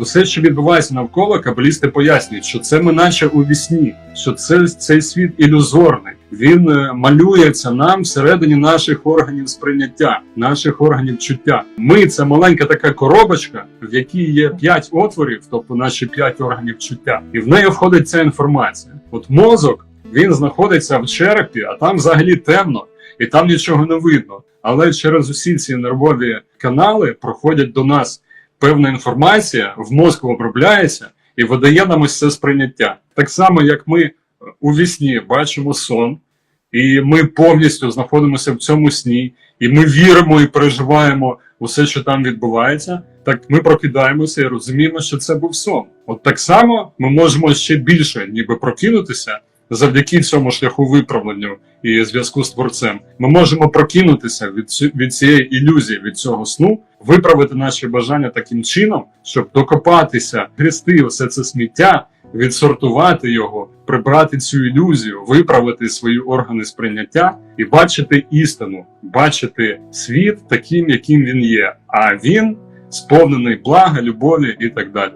Усе, що відбувається навколо, кабалісти пояснюють, що це ми наче у вісні, що це цей світ ілюзорний. Він е, малюється нам всередині наших органів сприйняття, наших органів чуття. Ми це маленька така коробочка, в якій є п'ять отворів, тобто наші п'ять органів чуття, і в неї входить ця інформація. От мозок він знаходиться в черепі, а там взагалі темно, і там нічого не видно. Але через усі ці нервові канали проходять до нас певна інформація, в мозку обробляється і видає нам ось це сприйняття. Так само, як ми у вісні бачимо сон, і ми повністю знаходимося в цьому сні, і ми віримо і переживаємо усе, що там відбувається. Так ми прокидаємося і розуміємо, що це був сон. От так само ми можемо ще більше, ніби прокинутися завдяки цьому шляху виправленню і зв'язку з творцем. Ми можемо прокинутися від, від цієї ілюзії, від цього сну, виправити наші бажання таким чином, щоб докопатися, грести все це сміття, відсортувати його, прибрати цю ілюзію, виправити свої органи сприйняття і бачити істину, бачити світ таким, яким він є. А він сповнений блага, любові і так далі.